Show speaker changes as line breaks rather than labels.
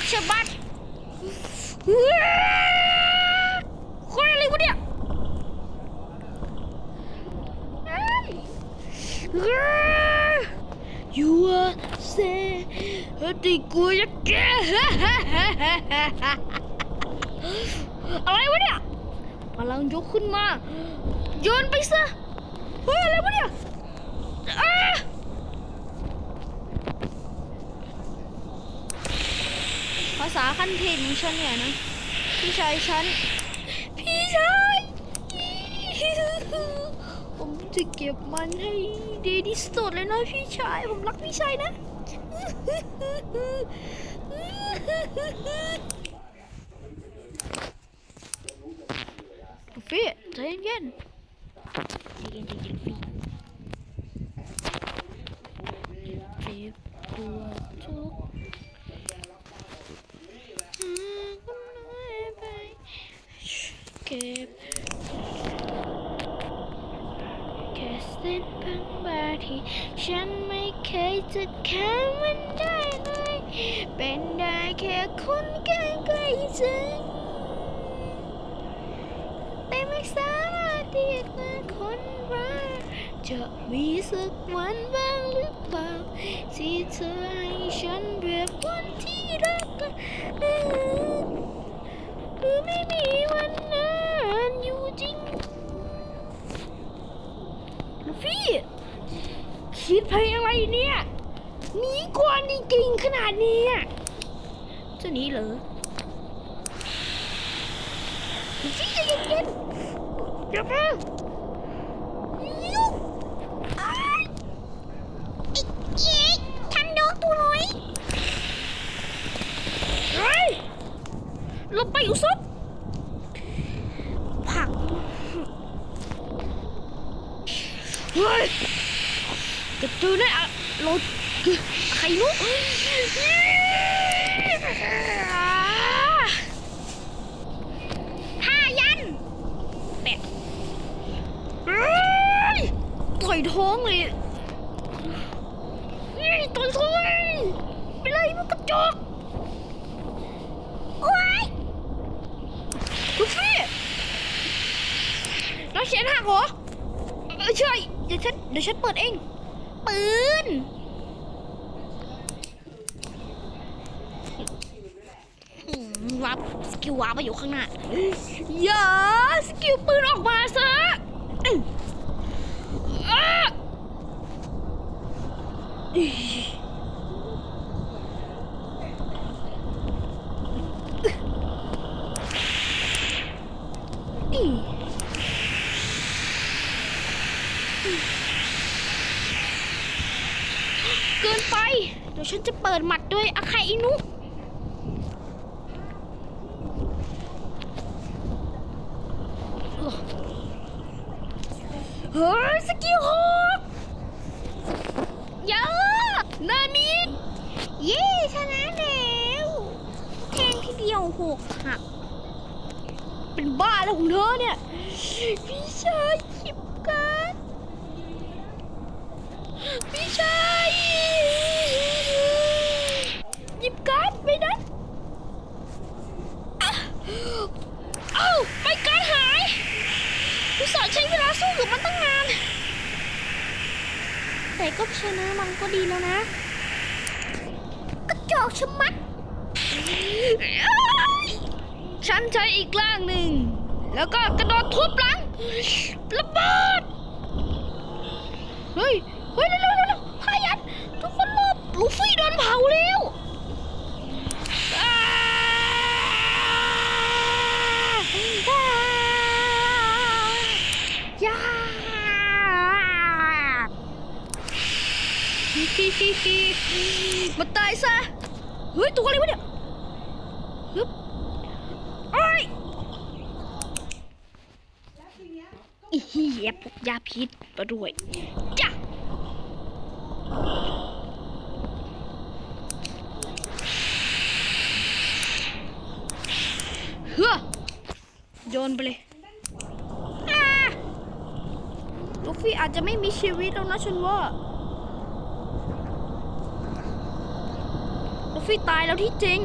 อกชะบัดเฮ้ยคนอะไรวะเนี่ยเฮ้ยเฮ้ย You are say ติกูจะแกอะไรวะเนี่ยพลังยกขึ้นมาโยนไปซะเฮ้ยอะไรวะเนี่ยอ้าภา ษาขั้นเทพของฉันเนี่ยนะ พี่ชายฉัน พี่ชาย ผมจะเก็บมันให้ดีที่สุดเลยนะพี่ชาย ผมรักพี่ชายนะฟี่ใจเย็นใจเย็นใจเย็นฟี่เจ็บปวดทุกหากมันน้อยไปเก็บแค่ เส้นบางบาที่ฉันไม่เคยจะแค่มันได้เลย เป็นได้แค่คนใกล้ๆฉันแต่ไม่สามารถเรียกว่าคนรักจะมีสักวันบ้างหรือเปล่าที่เธอให้ฉันเรียกวันที่รักกันหรือไม่มีวันนั้นอยู่จริงลูฟี่คิ ดเพลงอะไรเนี่ยหนีก่อนจริงๆขนาดนี้อะจะหนีเหรอพี่ใจเย็นๆอย่ามายุ่งอ้ายอีกอีกทำน้องตัวน้อยเฮ้ยหลบไปอุศบผักเฮ้ย จะเจอแน่อะรถใครรู้ท่ายันแปะต่อยท้องเลยต่อยท้องเลยไปเลยมันกระจกโอ้ยลูฟี่แล้วเขียนหักเหรอเออใช่เดี๋ยวฉันเดี๋ยวฉันเปิดเอง ปืนอืมวับสกิลวับมาอยู่ข้างหน้าอย่าสกิลปืนออกมาซะอื้ออ้าอีอี เกินไป เดี๋ยวฉันจะเปิดหมัดด้วยอาคาอินุเฮ้ยสกิลหกเยอะนามิเย่ชนะแล้วแทงทีเดียวหกหัก เป็นบ้าแล้วของเธอเนี่ย พี่ชายหยิบกันพี่ชายหยิบการ์ดไปนั้นอะเอ้าไม่การดหาย อุตส่าห์ใช้เวลาสู้กับมันตั้งนาน แต่ก็ชนะมันก็ดีแล้วนะกระจอกชะมัด ฉันใช้อีกร่างหนึ่ง แล้วก็กระโดดทุบหลังระเบิดเฮ้ย เฮ้ยเร็วเร็วเร็วพายันทุกคนหลบลูฟี่โดนเผาแล้วอ้าอ้า ยาฮิฮิฮิฮิ มาตายซะ เฮ้ย ตัวอะไรวะเนี่ยฮึบไอ้ยอีเหี้ยพวกยาพิษมาด้วยจ้ะเฮ้อโยนไปเลยลูฟี่อาจจะไม่มีชีวิตแล้วนะฉันว่า ฟี่ตายแล้วที่จริง